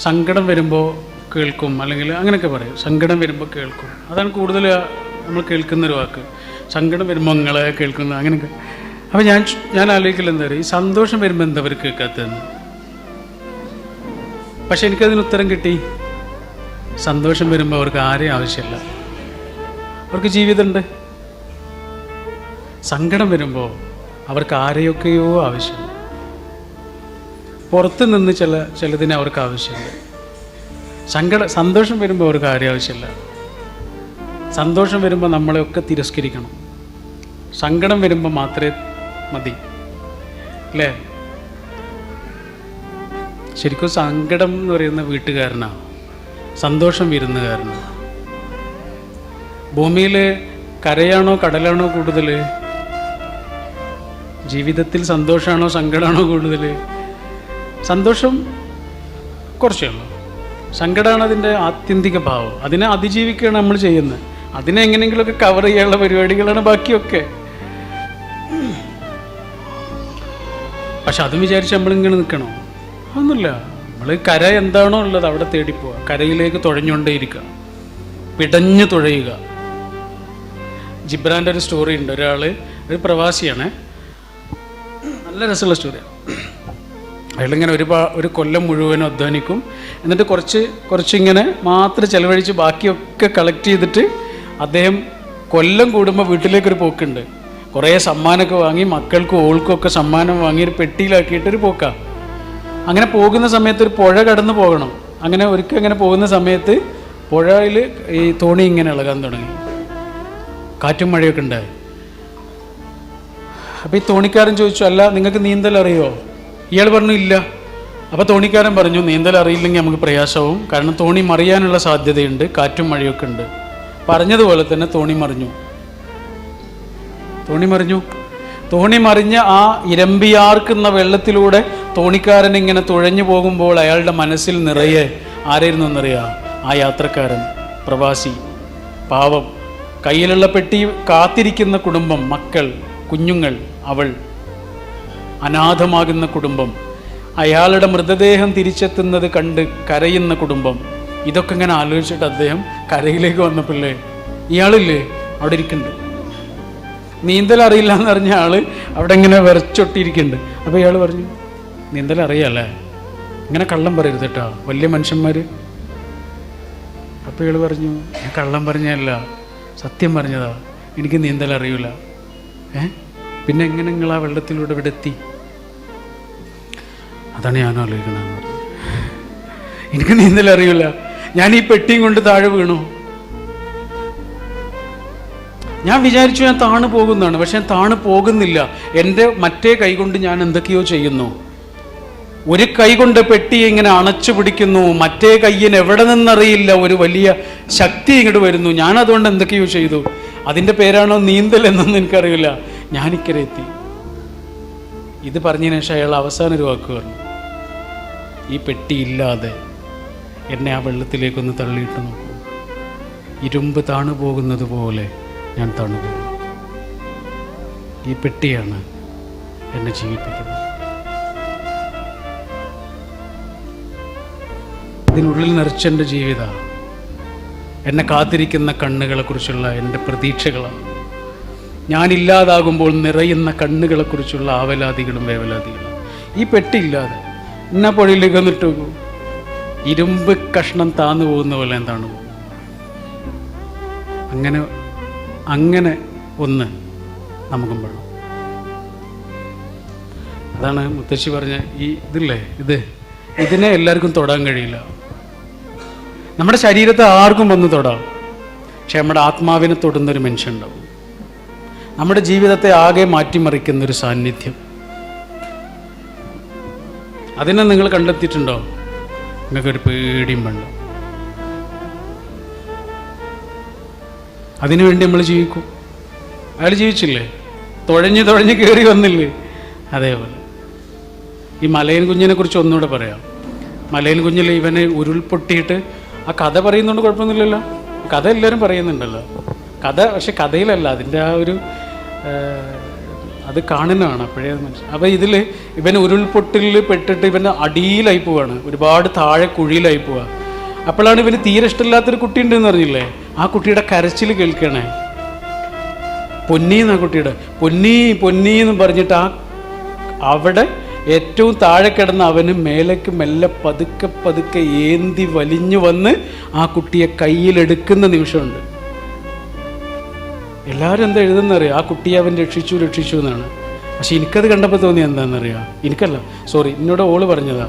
സങ്കടം വരുമ്പോൾ കേൾക്കും അല്ലെങ്കിൽ അങ്ങനെയൊക്കെ പറയും. സങ്കടം വരുമ്പോൾ കേൾക്കും. അതാണ് കൂടുതൽ നമ്മൾ കേൾക്കുന്നൊരു വാക്ക്. സങ്കടം വരുമ്പോൾ നിങ്ങളെ കേൾക്കുന്നത് അങ്ങനെയൊക്കെ. അപ്പോൾ ഞാൻ ഞാൻ ആലോചിക്കില്ല എന്താ പറയുക ഈ സന്തോഷം വരുമ്പോൾ എന്താ അവർ കേൾക്കാത്തതെന്ന്? പക്ഷെ എനിക്കതിന് ഉത്തരം കിട്ടി. സന്തോഷം വരുമ്പോൾ അവർക്ക് ആരെയും ആവശ്യമില്ല. അവർക്ക് ജീവിതമുണ്ട്. സങ്കടം വരുമ്പോൾ അവർക്ക് ആരെയൊക്കെയോ ആവശ്യമുണ്ട്. പുറത്ത് നിന്ന് ചില ചിലതിനെ അവർക്ക് ആവശ്യമില്ല. സങ്കട സന്തോഷം വരുമ്പോൾ അവർക്ക് ആരും ആവശ്യമില്ല. സന്തോഷം വരുമ്പോൾ നമ്മളെയൊക്കെ തിരസ്കരിക്കണം. സങ്കടം വരുമ്പോൾ മാത്രമേ മതി. അല്ലേ? ശരിക്കും സങ്കടം എന്ന് പറയുന്ന വീട്ടുകാരനാണ്. സന്തോഷം വിരുന്നുകാരനാണ് ഭൂമിയിൽ കരയാണോ കടലാണോ കൂടുതൽ ജീവിതത്തിൽ സന്തോഷമാണോ സങ്കടമാണോ കൂടുതൽ സന്തോഷം കുറച്ചേ ഉള്ളൂ. സങ്കടമാണ് അതിന്റെ ആത്യന്തിക ഭാവം. അതിനെ അതിജീവിക്കുകയാണ് നമ്മൾ ചെയ്യുന്നത്. അതിനെ എങ്ങനെയെങ്കിലുമൊക്കെ കവർ ചെയ്യാനുള്ള പരിപാടികളാണ് ബാക്കിയൊക്കെ. പക്ഷെ അതും വിചാരിച്ച് നമ്മളിങ്ങനെ നിൽക്കണോ? ഒന്നുമില്ല നമ്മൾ കര എന്താണോ ഉള്ളത് അവിടെ തേടി പോവുക കരയിലേക്ക് തുഴഞ്ഞുകൊണ്ടേയിരിക്കുക. പിടഞ്ഞു തുഴയുക. ജിബ്രാന്റെ ഒരു സ്റ്റോറി ഉണ്ട്. ഒരാൾ ഒരു പ്രവാസിയാണ്. നല്ല രസമുള്ള സ്റ്റോറിയാണ് അയാളിങ്ങനെ ഒരു ഒരു കൊല്ലം മുഴുവനും അധ്വാനിക്കും. എന്നിട്ട് കുറച്ച് കുറച്ചിങ്ങനെ മാത്രം ചിലവഴിച്ച് ബാക്കിയൊക്കെ കളക്ട് ചെയ്തിട്ട് അദ്ദേഹം കൊല്ലം കൂടുമ്പോൾ വീട്ടിലേക്കൊരു പോക്കുണ്ട്. കുറേ സമ്മാനമൊക്കെ വാങ്ങി മക്കൾക്കും ഓൾക്കും ഒക്കെ സമ്മാനം വാങ്ങി ഒരു പെട്ടിയിലാക്കിയിട്ടൊരു പോക്കാണ് അങ്ങനെ പോകുന്ന സമയത്ത് ഒരു പുഴ കടന്നു പോകണം. അങ്ങനെ ഒരിക്കൽ അങ്ങനെ പോകുന്ന സമയത്ത് പുഴയിൽ ഈ തോണി ഇങ്ങനെ ഇളകാൻ തുടങ്ങി. കാറ്റും മഴയൊക്കെ ഉണ്ടായി. അപ്പോൾ ഈ തോണിക്കാരൻ ചോദിച്ചു അല്ല നിങ്ങൾക്ക് നീന്തൽ അറിയോ? ഇയാൾ പറഞ്ഞു ഇല്ല. അപ്പോൾ തോണിക്കാരൻ പറഞ്ഞു നീന്തൽ അറിയില്ലെങ്കിൽ നമുക്ക് പ്രയാസവും. കാരണം തോണി മറിയാനുള്ള സാധ്യതയുണ്ട് കാറ്റും മഴയൊക്കെ ഉണ്ട്. പറഞ്ഞതുപോലെ തന്നെ തോണി മറിഞ്ഞു. തോണി മറിഞ്ഞു. തോണി മറിഞ്ഞ ആ ഇരമ്പിയാർക്കുന്ന വെള്ളത്തിലൂടെ തോണിക്കാരൻ ഇങ്ങനെ തുഴഞ്ഞു പോകുമ്പോൾ അയാളുടെ മനസ്സിൽ നിറയെ ആരായിരുന്നു എന്നറിയാം? ആ യാത്രക്കാരൻ പ്രവാസി പാവം. കയ്യിലുള്ള പെട്ടി കാത്തിരിക്കുന്ന കുടുംബം മക്കൾ കുഞ്ഞുങ്ങൾ അവൾ. അനാഥമാകുന്ന കുടുംബം. അയാളുടെ മൃതദേഹം തിരിച്ചെത്തുന്നത് കണ്ട് കരയുന്ന കുടുംബം. ഇതൊക്കെ ഇങ്ങനെ ആലോചിച്ചിട്ട് അദ്ദേഹം കരയിലേക്ക് വന്നപ്പോഴേ ഇയാളില്ലേ? അവിടെ ഇരിക്കുന്നുണ്ട്. നീന്തൽ അറിയില്ല എന്ന് പറഞ്ഞ ആൾ അവിടെ ഇങ്ങനെ വിറച്ചൊട്ടിയിരിക്കുന്നുണ്ട്. അപ്പോൾ ഇയാൾ പറഞ്ഞു നീന്തൽ അറിയാല്ലേ? ഇങ്ങനെ കള്ളം പറയരുത് കേട്ടോ വലിയ മനുഷ്യന്മാര്. അപ്പോൾ ഇയാൾ പറഞ്ഞു ഞാൻ കള്ളം പറഞ്ഞല്ല സത്യം പറഞ്ഞതാ. എനിക്ക് നീന്തൽ അറിയില്ല ഏ? പിന്നെ എങ്ങനെ നിങ്ങൾ ആ വെള്ളത്തിലൂടെ ഇവിടെ എത്തി? അതാണ് ഞാൻ ആലോചിക്കുന്നത്. എനിക്ക് നീന്തൽ അറിയില്ല. ഞാൻ ഈ പെട്ടിയും കൊണ്ട് താഴെ വീണു. ഞാൻ വിചാരിച്ചു ഞാൻ താണു പോകുന്നതാണ് പക്ഷെ ഞാൻ താണു പോകുന്നില്ല. എന്റെ മറ്റേ കൈ കൊണ്ട് ഞാൻ എന്തൊക്കെയോ ചെയ്യുന്നു. ഒരു കൈ കൊണ്ട് പെട്ടി ഇങ്ങനെ അണച്ചു പിടിക്കുന്നു. മറ്റേ കയ്യിന് എവിടെ നിന്നറിയില്ല. ഒരു വലിയ ശക്തി ഇങ്ങോട്ട് വരുന്നു. ഞാൻ അതുകൊണ്ട് എന്തൊക്കെയോ ചെയ്തു. അതിന്റെ പേരാണോ നീന്തൽ എന്നൊന്നും എനിക്കറിയില്ല. ഞാനിക്കരെ എത്തി. ഇത് പറഞ്ഞതിന് ശേഷം അയാൾ അവസാന ഒരു വാക്ക് പറഞ്ഞു. ഈ പെട്ടിയില്ലാതെ എന്നെ ആ വെള്ളത്തിലേക്കൊന്ന് തള്ളിയിട്ട് നോക്കൂ. ഇരുമ്പ് താണു പോകുന്നത് പോലെ ഞാൻ താണു പോകും. ഈ പെട്ടിയാണ് എന്നെ ജീവിപ്പിക്കുന്നത്. ഇതിനുള്ളിൽ നിറച്ച എന്റെ ജീവിത. എന്നെ കാത്തിരിക്കുന്ന കണ്ണുകളെക്കുറിച്ചുള്ള എന്റെ പ്രതീക്ഷകളാണ്. ഞാനില്ലാതാകുമ്പോൾ നിറയുന്ന കണ്ണുകളെക്കുറിച്ചുള്ള ആവലാതികളും വേവലാതികളും. ഈ പെട്ടിയില്ലാതെ എന്നാ പുഴയിലേക്ക് വന്നിട്ട് ഇരുമ്പ് കഷ്ണം താന്നു പോകുന്ന പോലെ എന്താണ്? അങ്ങനെ അങ്ങനെ ഒന്ന് നമുക്കും വേണം അതാണ് മുത്തശ്ശി പറഞ്ഞ ഈ ഇതില്ലേ ഇത്. ഇതിനെ എല്ലാവർക്കും തൊടാൻ കഴിയില്ല. നമ്മുടെ ശരീരത്തെ ആർക്കും വന്ന് തൊടാം. പക്ഷെ നമ്മുടെ ആത്മാവിനെ തൊടുന്നൊരു മനുഷ്യൻ ഉണ്ടാവും. നമ്മുടെ ജീവിതത്തെ ആകെ മാറ്റിമറിക്കുന്ന ഒരു സാന്നിധ്യം. അതിനെ നിങ്ങൾ കണ്ടെത്തിയിട്ടുണ്ടോ? നിങ്ങൾക്കൊരു പേടിയും വേണ്ട. അതിനുവേണ്ടി നമ്മൾ ജീവിക്കും. അയാൾ ജീവിച്ചില്ലേ? തുഴഞ്ഞ് തുഴഞ്ഞ് കയറി വന്നില്ലേ? അതേപോലെ ഈ മലയൻ കുഞ്ഞിനെ കുറിച്ച് ഒന്നുകൂടെ പറയാം. മലയൻ കുഞ്ഞിൽ ഇവന് ഉരുൾപൊട്ടിയിട്ട് ആ കഥ പറയുന്നതുകൊണ്ട് കുഴപ്പമൊന്നുമില്ലല്ലോ. കഥ എല്ലാവരും പറയുന്നുണ്ടല്ലോ. കഥ പക്ഷെ കഥയിലല്ല. അതിന്റെ ആ ഒരു അത് കാണുന്നതാണ് അപ്പോഴേ മനുഷ്യൻ അപ്പോൾ ഇതിൽ ഇവൻ ഉരുൾപൊട്ടലിൽ പെട്ടിട്ട് ഇവൻ അടിയിലായി പോവാണ്. ഒരുപാട് താഴെ കുഴിയിലായി പോവുക അപ്പോഴാണ് ഇവന് തീരെ ഇഷ്ടമില്ലാത്തൊരു കുട്ടി ഉണ്ടെന്ന് അറിഞ്ഞില്ലേ? ആ കുട്ടിയുടെ കരച്ചിൽ കേൾക്കണേ. പൊന്നി എന്നാ കുട്ടിയുടെ. പൊന്നി പൊന്നി എന്ന് പറഞ്ഞിട്ട് ആ അവിടെ ഏറ്റവും താഴെ കിടന്ന അവന് മേലേക്ക് മെല്ലെ പതുക്കെ പതുക്കെ ഏന്തി വലിഞ്ഞു വന്ന് ആ കുട്ടിയെ കയ്യിലെടുക്കുന്ന നിമിഷമുണ്ട്. എല്ലാവരും എന്താ എഴുതുന്നറിയാം? ആ കുട്ടിയെ അവൻ രക്ഷിച്ചു രക്ഷിച്ചു എന്നാണ്. പക്ഷെ എനിക്കത് കണ്ടപ്പോൾ തോന്നി എന്താണെന്നറിയാം എനിക്കല്ല. സോറി എന്നോട് ഓൾ പറഞ്ഞതാ.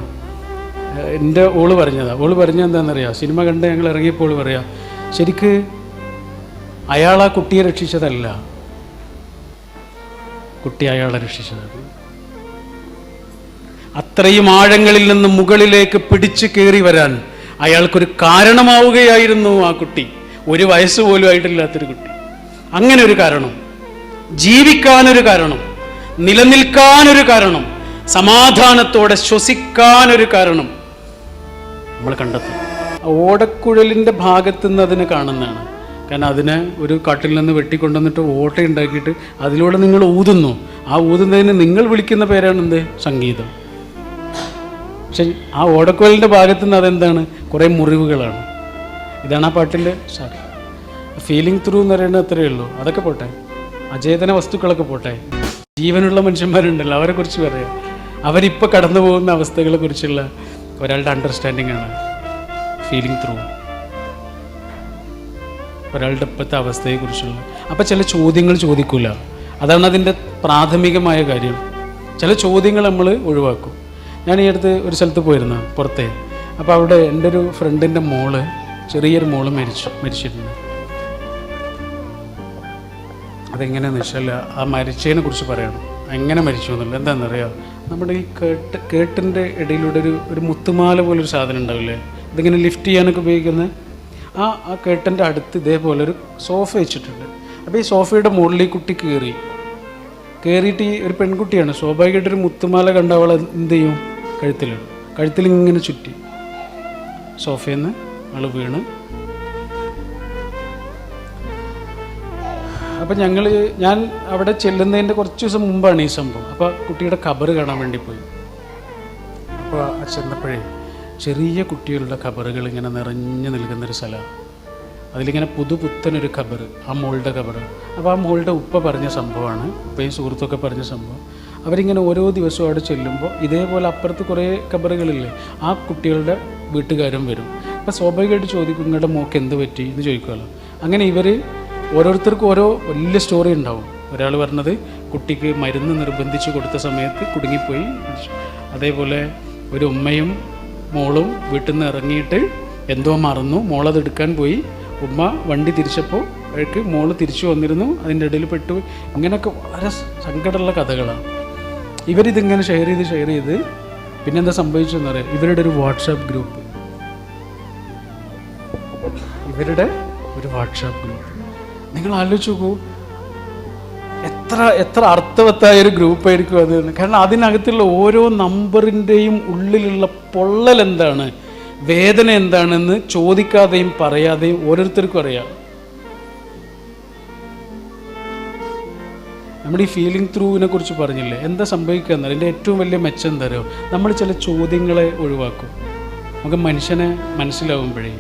എന്റെ ഓൾ പറഞ്ഞതാ. ഓൾ പറഞ്ഞത് എന്താണെന്നറിയാം സിനിമ കണ്ട് ഞങ്ങൾ ഇറങ്ങിയപ്പോൾ പറയാം ശരിക്ക് അയാൾ ആ കുട്ടിയെ രക്ഷിച്ചതല്ല. കുട്ടി അയാളെ രക്ഷിച്ചതാണ്. അത്രയും ആഴങ്ങളിൽ നിന്ന് മുകളിലേക്ക് പിടിച്ചു കയറി വരാൻ അയാൾക്കൊരു കാരണമാവുകയായിരുന്നു ആ കുട്ടി. ഒരു വയസ്സ് പോലും ആയിട്ടില്ലാത്തൊരു കുട്ടി. അങ്ങനെ ഒരു കാരണം. ജീവിക്കാനൊരു കാരണം. നിലനിൽക്കാനൊരു കാരണം. സമാധാനത്തോടെ ശ്വസിക്കാനൊരു കാരണം. നമ്മൾ കണ്ടെത്തും. ഓടക്കുഴലിന്റെ ഭാഗത്തു നിന്ന് അതിനെ കാണുന്നതാണ്. കാരണം അതിനെ ഒരു കാട്ടിൽ നിന്ന് വെട്ടിക്കൊണ്ടുവന്നിട്ട് ഓട്ട ഉണ്ടാക്കിയിട്ട് അതിലൂടെ നിങ്ങൾ ഊതുന്നു. ആ ഊതുന്നതിന് നിങ്ങൾ വിളിക്കുന്ന പേരാണ് എന്ത് സംഗീതം. പക്ഷെ ആ ഓടക്കുഴലിന്റെ ഭാഗത്തു നിന്ന് അതെന്താണ്? കുറേ മുറിവുകളാണ്. ഇതാണ് ആ പാട്ടിന്റെ സാർ ഫീലിംഗ് ത്രൂ എന്ന് പറയുന്നത് അത്രയേ ഉള്ളൂ. അതൊക്കെ പോട്ടെ. അചേതന വസ്തുക്കളൊക്കെ പോട്ടെ. ജീവനുള്ള മനുഷ്യന്മാരുണ്ടല്ലോ അവരെ കുറിച്ച് പറയാം. അവരിപ്പോൾ കടന്നു പോകുന്ന അവസ്ഥകളെ കുറിച്ചുള്ള ഒരാളുടെ അണ്ടർസ്റ്റാൻഡിംഗ് ആണ് ഫീലിംഗ് ത്രൂ ഒരാളുടെ ഇപ്പോഴത്തെ അവസ്ഥയെക്കുറിച്ചുള്ള അപ്പോൾ ചില ചോദ്യങ്ങൾ ചോദിക്കില്ല അതാണ് അതിന്റെ പ്രാഥമികമായ കാര്യം. ചില ചോദ്യങ്ങൾ നമ്മൾ ഒഴിവാക്കും. ഞാൻ ഈ അടുത്ത് ഒരു സ്ഥലത്ത് പോയിരുന്നു പുറത്തേ. അപ്പോൾ അവിടെ എന്റെ ഒരു ഫ്രണ്ടിന്റെ മോൾ ചെറിയൊരു മോൾ മരിച്ചു മരിച്ചിട്ടുണ്ട് അതെങ്ങനെയാണെന്ന് നിശ്ചല? ആ മരിച്ചതിനെ കുറിച്ച് പറയണം. എങ്ങനെ മരിച്ചു എന്നുള്ളത്? എന്താണെന്നറിയാം? നമ്മുടെ ഈ കേട്ട് കേട്ടിന്റെ ഇടയിലൂടെ ഒരു ഒരു മുത്തുമാല പോലൊരു സാധനം ഉണ്ടാവില്ലേ? ഇതിങ്ങനെ ലിഫ്റ്റ് ചെയ്യാനൊക്കെ ഉപയോഗിക്കുന്നത്? ആ ആ കേട്ടന്റെ അടുത്ത് ഇതേപോലെ ഒരു സോഫ വെച്ചിട്ടുണ്ട്. അപ്പോൾ ഈ സോഫയുടെ മുകളിൽ കുട്ടി കയറി. കയറിയിട്ട് ഈ ഒരു പെൺകുട്ടിയാണ്. സ്വാഭാവികമായിട്ടൊരു മുത്തുമാല കണ്ട അവൾ എന്ത് ചെയ്യും? കഴുത്തിലിടും. കഴുത്തിൽ ഇങ്ങനെ ചുറ്റി. സോഫയിൽ നിന്ന് അവൾ വീണ്. അപ്പം ഞങ്ങൾ ഞാൻ അവിടെ ചെല്ലുന്നതിന്റെ കുറച്ച് ദിവസം മുമ്പാണ് ഈ സംഭവം. അപ്പോൾ കുട്ടിയുടെ ഖബറ് കാണാൻ വേണ്ടി പോയി. അപ്പോൾ ചെന്നപ്പോഴേ ചെറിയ കുട്ടികളുടെ ഖബറുകൾ ഇങ്ങനെ നിറഞ്ഞു നിൽക്കുന്നൊരു സ്ഥലമാണ് അതിലിങ്ങനെ പുതുപുത്തനൊരു ഖബറ് ആ മോളുടെ ഖബറ് അപ്പോൾ ആ മോളുടെ ഉപ്പ പറഞ്ഞ സംഭവമാണ്. ഉപ്പയും സുഹൃത്തൊക്കെ പറഞ്ഞ സംഭവം. അവരിങ്ങനെ ഓരോ ദിവസവും അവിടെ ചെല്ലുമ്പോൾ ഇതേപോലെ അപ്പുറത്ത് കുറേ ഖബറുകളില്ലേ ആ കുട്ടികളുടെ വീട്ടുകാരും വരും. അപ്പോൾ സ്വാഭാവികമായിട്ട് ചോദിക്കും നിങ്ങളുടെ മോക്ക് എന്ത് പറ്റി? എന്ന് ചോദിക്കുമല്ലോ അങ്ങനെ ഇവർ ഓരോരുത്തർക്കും ഓരോ വലിയ സ്റ്റോറി ഉണ്ടാവും. ഒരാൾ പറഞ്ഞത് കുട്ടിക്ക് മരുന്ന് നിർബന്ധിച്ച് കൊടുത്ത സമയത്ത് കുടുങ്ങിപ്പോയി. അതേപോലെ ഒരു ഉമ്മയും മോളും വീട്ടിൽ നിന്ന് ഇറങ്ങിയിട്ട് എന്തോ മറന്നു. മോളത് എടുക്കാൻ പോയി. ഉമ്മ വണ്ടി തിരിച്ചപ്പോൾ അവർക്ക് മോൾ തിരിച്ചു വന്നിരുന്നു. അതിന്റെ ഇടയിൽ പെട്ടു. ഇങ്ങനെയൊക്കെ വളരെ സങ്കടമുള്ള കഥകളാണ്. ഇവരിതിങ്ങനെ ഷെയർ ചെയ്ത് ഷെയർ ചെയ്ത് പിന്നെന്താ സംഭവിച്ചതെന്ന് പറയാം. ഇവരുടെ ഒരു വാട്സാപ്പ് ഗ്രൂപ്പ് ഇവരുടെ ഒരു വാട്സാപ്പ് ഗ്രൂപ്പ് നിങ്ങൾ ആലോചിച്ച് നോക്കൂ. എത്ര എത്ര അർത്ഥവത്തായ ഒരു ഗ്രൂപ്പായിരിക്കും അത് എന്ന്. കാരണം അതിനകത്തുള്ള ഓരോ നമ്പറിന്റെയും ഉള്ളിലുള്ള പൊള്ളൽ എന്താണ്? വേദന എന്താണെന്ന് ചോദിക്കാതെയും പറയാതെയും ഓരോരുത്തർക്കും അറിയാം. നമ്മുടെ ഈ ഫീലിംഗ് ത്രൂവിനെ കുറിച്ച് പറഞ്ഞില്ലേ? എന്താ സംഭവിക്കുക എന്നാൽ എന്റെ ഏറ്റവും വലിയ മെച്ചം അറിയോ? നമ്മൾ ചില ചോദ്യങ്ങളെ ഒഴിവാക്കും. നമുക്ക് മനുഷ്യനെ മനസ്സിലാവുമ്പോഴേ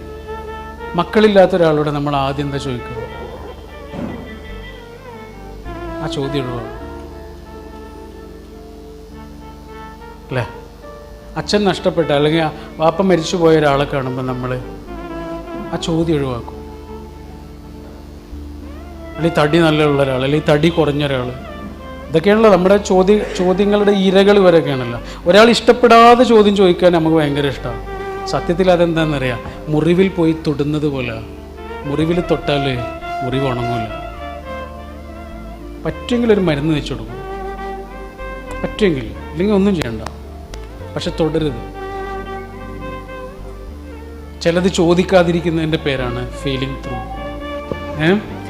മക്കളില്ലാത്ത ഒരാളോട് നമ്മൾ ആദ്യം എന്താ ചോദിക്കുക? ആ ചോദ്യം ഒഴിവാക്കും അല്ലേ? അച്ഛൻ നഷ്ടപ്പെട്ട അല്ലെങ്കിൽ വാപ്പ മരിച്ചു പോയ ഒരാളെ കാണുമ്പോൾ നമ്മൾ ആ ചോദ്യം ഒഴിവാക്കും. അല്ലെങ്കിൽ തടി നല്ല ഉള്ള ഒരാൾ അല്ലെങ്കിൽ തടി കുറഞ്ഞ ഒരാൾ ഇതൊക്കെയാണല്ലോ നമ്മുടെ ചോദ്യ ചോദ്യങ്ങളുടെ ഇരകൾ വരെയൊക്കെയാണല്ലോ ഒരാൾ ഇഷ്ടപ്പെടാതെ ചോദ്യം ചോദിക്കാൻ നമുക്ക് ഭയങ്കര ഇഷ്ടമാണ് സത്യത്തിൽ അതെന്താണെന്നറിയാം മുറിവിൽ പോയി തൊടുന്നത് പോലെ. മുറിവിൽ തൊട്ടാൽ മുറിവ് ഉണങ്ങൂല. പറ്റുമെങ്കിൽ ഒരു മരുന്ന് വെച്ച് കൊടുക്കും. പറ്റുമെങ്കിൽ ഇല്ലെങ്കിൽ ഒന്നും ചെയ്യണ്ട. പക്ഷെ തുടരുത്. ചിലത് ചോദിക്കാതിരിക്കുന്നതിന്റെ പേരാണ് ഫീലിംഗ് ത്രൂ ഏ?